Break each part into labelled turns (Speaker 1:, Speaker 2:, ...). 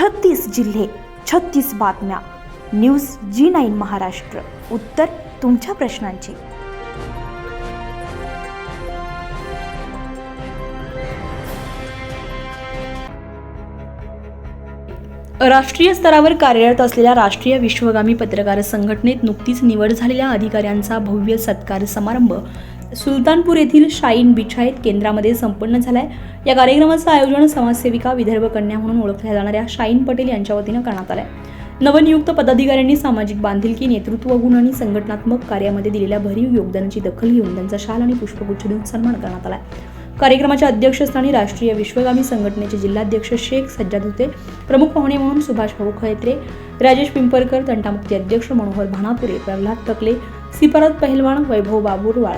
Speaker 1: छत्तीस जिल्हे छत्तीस बातम्या. News G nine Maharashtra. उत्तर तुमच्या प्रश्नांची. राष्ट्रीय स्तरावर कार्यरत असलेल्या राष्ट्रीय विश्वगामी पत्रकार संघटनेत नुकतीच निवड झालेल्या अधिकाऱ्यांचा भव्य सत्कार समारंभ सुलतानपूर येथील शाईन बिछायत केंद्रामध्ये संपन्न झालाय. या कार्यक्रमाचं आयोजन समाजसेविका विदर्भ कन्या म्हणून ओळखल्या जाणाऱ्या शाईन पटेल यांच्या वतीनं करण्यात आलंय. नवनियुक्त पदाधिकाऱ्यांनी सामाजिक बांधिलकी नेतृत्व गुण आणि संघटनात्मक कार्यामध्ये दिलेल्या भरीव योगदानाची दखल घेऊन त्यांचा शाल आणि पुष्पगुच्छ देऊन सन्मान करण्यात आलाय. कार्यक्रमाच्या अध्यक्षस्थानी राष्ट्रीय विश्वगामी संघटनेचे जिल्हाध्यक्ष शेख सज्जाद होते. प्रमुख पाहुणे म्हणून सुभाष भाऊ खैत्रे राजेश पिंपरकर तंटामुक्ती अध्यक्ष मनोहर भानापुरे प्रल्हाद टकले सिपारत पहिलवान वैभव बाबुरवाळ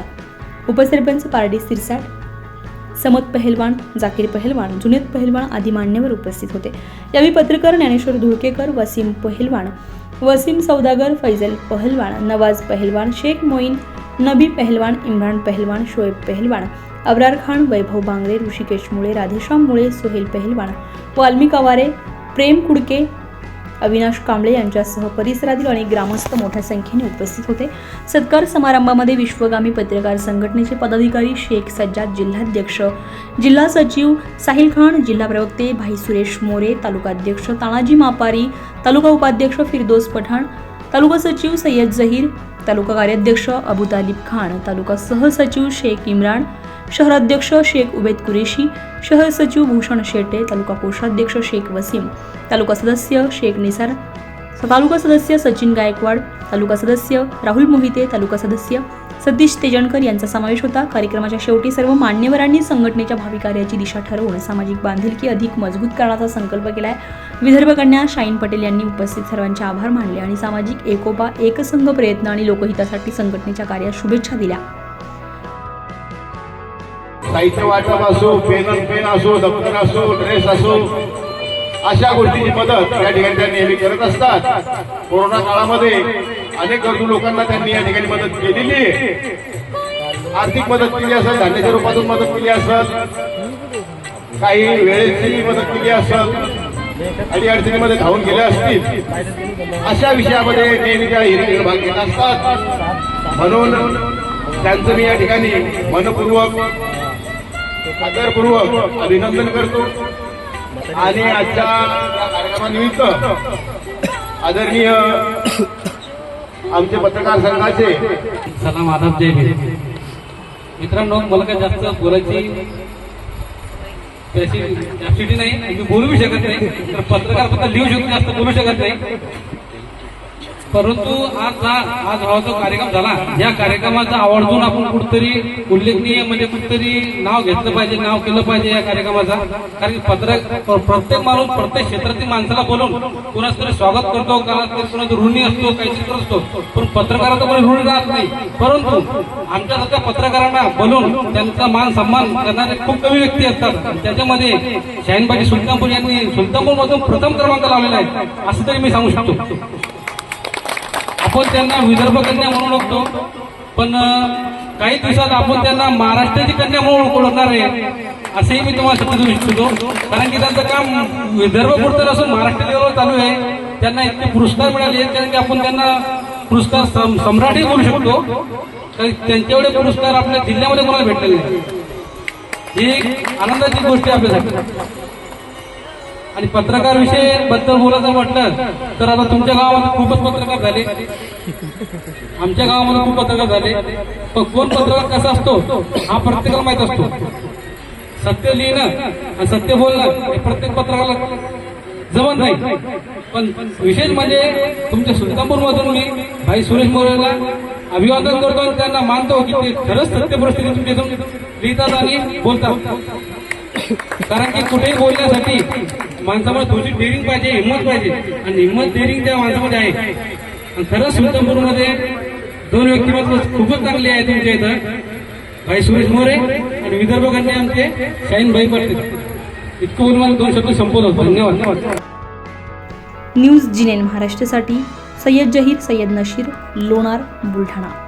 Speaker 1: उपसरपंच पारडी सिरसाट समत पहलवान जाकीर पहलवान जुनेद पहलवान आदी मान्यवर उपस्थित होते. यावेळी पत्रकार ज्ञानेश्वर धुळकेकर वसीम पहलवान वसीम सौदागर फैजल पहलवान नवाज पहलवान शेख मोईन नबी पहलवान इम्रान पहलवान शोएब पहलवान अब्रार खान वैभव बांगरे ऋषिकेश मुळे राधेश्याम मुळे सोहेल पहलवान वाल्मिक आवारे प्रेम कुडके अविनाश कांबळे यांच्यासह परिसरातील अनेक ग्रामस्थ मोठ्या संख्येने उपस्थित होते. सत्कार समारंभामध्ये विश्वगामी पत्रकार संघटनेचे पदाधिकारी शेख सज्जाद जिल्हाध्यक्ष जिल्हा सचिव साहिल खान जिल्हा प्रवक्ते भाई सुरेश मोरे तालुकाध्यक्ष तानाजी मापारी तालुका उपाध्यक्ष फिरदोस पठाण तालुका सचिव सय्यद जहीर तालुका कार्याध्यक्ष अबू तालिब खान तालुका सहसचिव शेख इम्रान शहराध्यक्ष शेख उबेद कुरेशी शहर सचिव भूषण शेटे तालुका कोषाध्यक्ष शेख वसीम तालुका सदस्य शेख निसार तालुका सदस्य सचिन गायकवाड तालुका सदस्य राहुल मोहिते तालुका सदस्य सतीश तेजणकर यांचा समावेश होता. कार्यक्रमाच्या शेवटी सर्व मान्यवरांनी संघटनेच्या भावी कार्याची दिशा ठरवून सामाजिक बांधिलकी अधिक मजबूत करण्याचा संकल्प केलाय. विदर्भ कन्या शाईन पटेल यांनी उपस्थित सर्वांचे आभार मानले आणि सामाजिक एकोपा एकसंघ प्रयत्न आणि लोकहितासाठी संघटनेच्या कार्यास शुभेच्छा दिल्या.
Speaker 2: साहित्य वाटप असो पेन पेन असो दप्तर असो ड्रेस असो अशा गोष्टीची मदत या ठिकाणी त्या नेहमी करत असतात. कोरोना काळामध्ये अनेक गरजू लोकांना त्यांनी या ठिकाणी मदत केलेली आहे. आर्थिक मदत केली असेल धान्याच्या रूपातून मदत केली असेल काही वेळेची मदत केली असेल आणि अडचणीमध्ये धावून गेल्या असतील अशा विषयामध्ये नेहमी त्या हिरिरीने भाग घेत असतात. म्हणून त्यांचं मी या ठिकाणी मनपूर्वक आदरपूर्वक अभिनंदन करतो. आणि आजच्या कार्यक्रमानिमित्त आदरणीय आमचे पत्रकार संघाचे
Speaker 3: सलाम आदाब जय मित्रांनो मला काय जास्त बोलायची त्याची नाही. मी बोलू शकत नाही. तर पत्रकार फक्त लिहू शकतो जास्त बोलू शकत नाही. परंतु आज आज हा जो कार्यक्रम झाला या कार्यक्रमाचा आवर्जून आपण कुठतरी उल्लेखनीय म्हणजे कुठतरी नाव घेतलं पाहिजे नाव केलं पाहिजे या कार्यक्रमाचा. कारण की पत्र प्रत्येक माणूस प्रत्येक क्षेत्रातील माणसाला बोलून कुणाच तरी स्वागत करतो कुणाच कुणाचं ऋणी असतो काहीतरी करत असतो पण पत्रकाराचा कोणी ऋणी राहत नाही. परंतु आमच्यासारख्या पत्रकारांना बोलून त्यांचा मान सन्मान करणारे खूप कमी व्यक्ती असतात. त्याच्यामध्ये शाहीनबाजी सुलतानपूर यांनी सुलतानपूर मधून प्रथम क्रमांक लावलेला आहे. असं तरी मी सांगू शकतो. आपण त्यांना विदर्भ कन्या म्हणून ओळखतो. पण काही दिवसात आपण त्यांना महाराष्ट्राची कन्या म्हणून ओळखणार आहे असेही मी तुम्हाला शब्द देऊ इच्छितो कारण की त्यांचं काम विदर्भ पुरतं असून महाराष्ट्र लेवलवर चालू आहे. त्यांना इतके पुरस्कार मिळाले आहेत कारण की आपण त्यांना पुरस्कार सम- सम्राटही बोलू शकतो. कारण त्यांच्या एवढे पुरस्कार आपल्या जिल्ह्यामध्ये कोणाला भेटलेले नाही. ही एक आनंदाची गोष्ट आहे आपल्यासाठी. आणि पत्रकार विषयबद्दल बोलायचं म्हटलं तर आता तुमच्या गावामध्ये खूपच पत्रकार झाले. आमच्या गावामध्ये खूप पत्रकार झाले. पण कोण पत्रकार कसा असतो हा प्रत्येकाला माहीत असतो. सत्य लिहिणं आणि सत्य बोलणं हे प्रत्येक पत्रकाला जमत नाही. पण विशेष म्हणजे तुमच्या सुलतानपूर मधून मी भाई सुरेश मोरेला अभिवादन करतो आणि त्यांना मानतो की ते खरंच सत्य परिस्थिती तुमच्यातून लिहितात आणि बोलतात. कारण की कुठेही बोलण्यासाठी माणसामध्ये थोडी डेअरिंग पाहिजे हिंमत पाहिजे. आणि हिंमत डेअरिंग त्या माणसामध्ये आहे. आणि खरंच सुलतानपूरमध्ये दोन व्यक्तिमत्व खूपच चांगले आहे तुमच्या इथं. भाई सुरेश मोरे आणि विदर्भ कन्या आमचे शाहीन भाई पटेल. इतकं बोलून मला दोन शब्द संपवतो धन्यवाद. धन्यवाद
Speaker 1: न्यूज जिनेन महाराष्ट्रासाठी सय्यद जहीर सय्यद नशीर लोणार बुलढाणा.